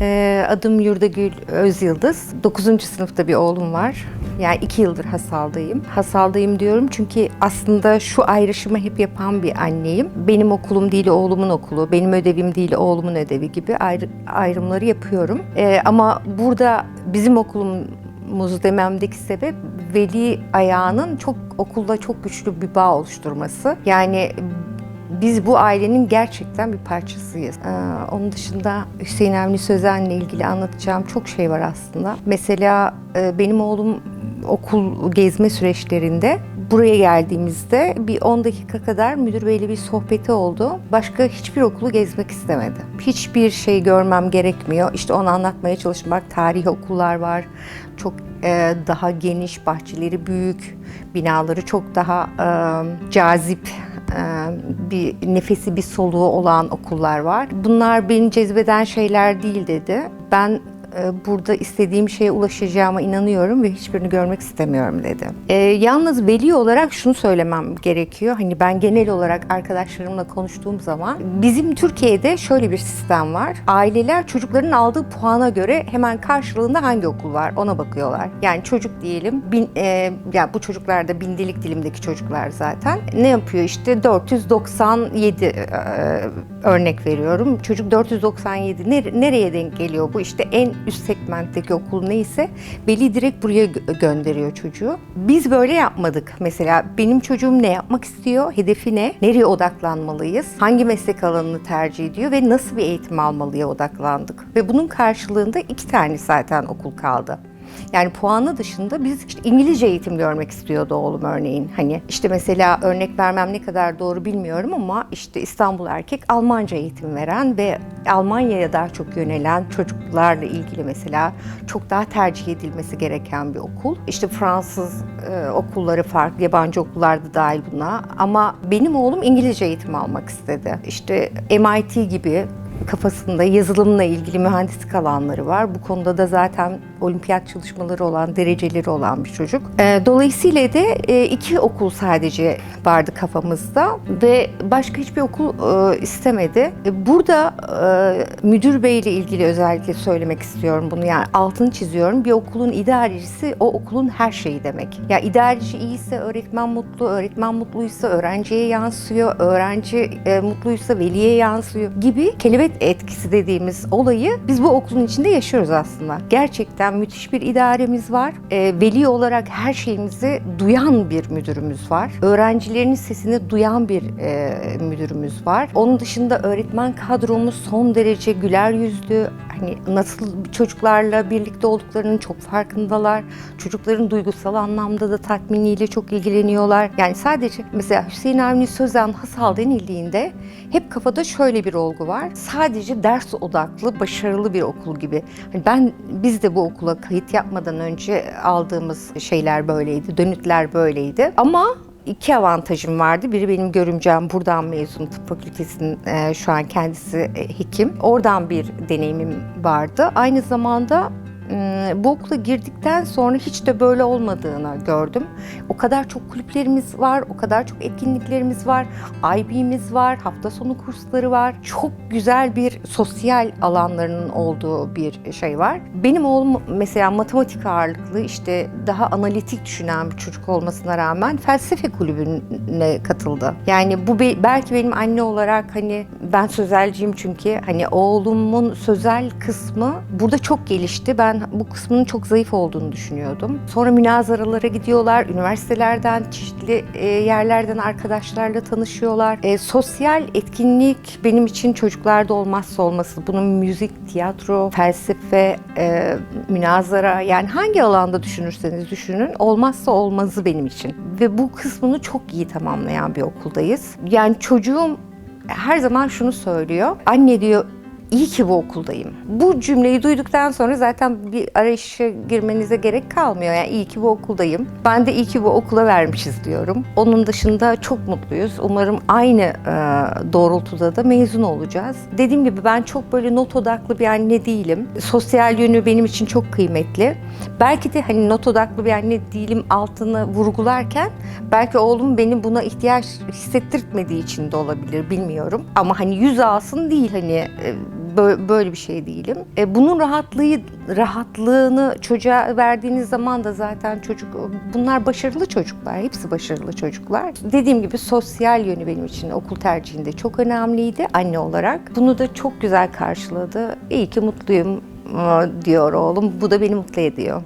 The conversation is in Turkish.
Ee, adım Yurdagül Özyıldız. 9. sınıfta bir oğlum var. Yani iki yıldır Hasal'dayım. Hasal'dayım diyorum çünkü aslında şu ayrışımı hep yapan bir anneyim. Benim okulum değil oğlumun okulu, benim ödevim değil oğlumun ödevi gibi ayrı, ayrımları yapıyorum. Ee, ama burada bizim okulumuz dememdeki sebep veli ayağının çok okulda çok güçlü bir bağ oluşturması. Yani biz bu ailenin gerçekten bir parçasıyız. Ee, onun dışında Hüseyin Avni Sözen'le ilgili anlatacağım çok şey var aslında. Mesela e, benim oğlum okul gezme süreçlerinde buraya geldiğimizde bir 10 dakika kadar müdür beyle bir sohbeti oldu. Başka hiçbir okulu gezmek istemedi. Hiçbir şey görmem gerekmiyor. İşte onu anlatmaya çalıştım. Bak tarihi okullar var. Çok e, daha geniş, bahçeleri büyük, binaları çok daha e, cazip bir nefesi bir soluğu olan okullar var. Bunlar beni cezbeden şeyler değil dedi. Ben e, burada istediğim şeye ulaşacağıma inanıyorum ve hiçbirini görmek istemiyorum dedi. E, yalnız veli olarak şunu söylemem gerekiyor. Hani ben genel olarak arkadaşlarımla konuştuğum zaman bizim Türkiye'de şöyle bir sistem var. Aileler çocukların aldığı puana göre hemen karşılığında hangi okul var ona bakıyorlar. Yani çocuk diyelim bin, e, yani bu çocuklar da bindelik dilimdeki çocuklar zaten. Ne yapıyor işte 497 e, örnek veriyorum. Çocuk 497 nere- nereye denk geliyor bu? İşte en üst segmentteki okul neyse veli direkt buraya gö- gönderiyor çocuğu. Biz böyle yapmadık. Mesela benim çocuğum ne yapmak istiyor? Hedefi ne? Nereye odaklanmalıyız? Hangi meslek alanını tercih ediyor ve nasıl bir eğitim almalıya odaklandık? Ve bunun karşılığında iki tane zaten okul kaldı. Yani puanı dışında biz işte İngilizce eğitim görmek istiyordu oğlum örneğin. Hani işte mesela örnek vermem ne kadar doğru bilmiyorum ama işte İstanbul Erkek Almanca eğitim veren ve Almanya'ya daha çok yönelen çocuklarla ilgili mesela çok daha tercih edilmesi gereken bir okul. İşte Fransız e, okulları farklı, yabancı okullar da dahil buna. Ama benim oğlum İngilizce eğitim almak istedi. İşte MIT gibi kafasında yazılımla ilgili mühendislik alanları var. Bu konuda da zaten olimpiyat çalışmaları olan, dereceleri olan bir çocuk. Ee, Dolayısıyla de iki okul sadece vardı kafamızda ve başka hiçbir okul e, istemedi. E, Burada e, müdür bey ile ilgili özellikle söylemek istiyorum bunu. Yani altını çiziyorum. Bir okulun idarecisi o okulun her şeyi demek. Ya idareci iyiyse öğretmen mutlu, öğretmen mutluysa öğrenciye yansıyor, öğrenci mutluysa veliye yansıyor gibi kelebek etkisi dediğimiz olayı biz bu okulun içinde yaşıyoruz aslında. Gerçekten müthiş bir idaremiz var. E, veli olarak her şeyimizi duyan bir müdürümüz var. Öğrencilerin sesini duyan bir e, müdürümüz var. Onun dışında öğretmen kadromuz son derece güler yüzlü. Hani nasıl çocuklarla birlikte olduklarının çok farkındalar. Çocukların duygusal anlamda da tatminiyle çok ilgileniyorlar. Yani sadece mesela Hüseyin Avni Sözen Hasal denildiğinde hep kafada şöyle bir olgu var. Sadece ders odaklı, başarılı bir okul gibi. Hani ben biz de bu okula kayıt yapmadan önce aldığımız şeyler böyleydi, dönütler böyleydi. Ama iki avantajım vardı. Biri benim görümcem buradan mezun tıp fakültesinin e, şu an kendisi e, hekim. Oradan bir deneyimim vardı. Aynı zamanda m, bu okula girdikten sonra hiç de böyle olmadığını gördüm. O kadar çok kulüplerimiz var, o kadar çok etkinliklerimiz var, IB'miz var, hafta sonu kursları var. Çok güzel bir sosyal alanlarının olduğu bir şey var. Benim oğlum mesela matematik ağırlıklı işte daha analitik düşünen bir çocuk olmasına rağmen felsefe kulübüne katıldı. Yani bu be- belki benim anne olarak hani ben sözelciyim çünkü hani oğlumun sözel kısmı burada çok gelişti. Ben bu kısmının çok zayıf olduğunu düşünüyordum. Sonra münazaralara gidiyorlar, üniversitelerden, çeşitli e, yerlerden arkadaşlarla tanışıyorlar. E, sosyal etkinlik benim için çocuklarda olmazsa olması. Bunun müzik, tiyatro, felsefe, e, münazara yani hangi alanda düşünürseniz düşünün olmazsa olmazı benim için. Ve bu kısmını çok iyi tamamlayan bir okuldayız. Yani çocuğum her zaman şunu söylüyor. Anne diyor iyi ki bu okuldayım. Bu cümleyi duyduktan sonra zaten bir arayışa girmenize gerek kalmıyor. Yani iyi ki bu okuldayım. Ben de iyi ki bu okula vermişiz diyorum. Onun dışında çok mutluyuz. Umarım aynı e, doğrultuda da mezun olacağız. Dediğim gibi ben çok böyle not odaklı bir anne değilim. Sosyal yönü benim için çok kıymetli. Belki de hani not odaklı bir anne değilim altını vurgularken belki oğlum benim buna ihtiyaç hissettirtmediği için de olabilir bilmiyorum. Ama hani yüz alsın değil hani e, böyle bir şey değilim. E, bunun rahatlığı rahatlığını çocuğa verdiğiniz zaman da zaten çocuk bunlar başarılı çocuklar. Hepsi başarılı çocuklar. Dediğim gibi sosyal yönü benim için okul tercihinde çok önemliydi anne olarak. Bunu da çok güzel karşıladı. İyi ki mutluyum e, diyor oğlum. Bu da beni mutlu ediyor.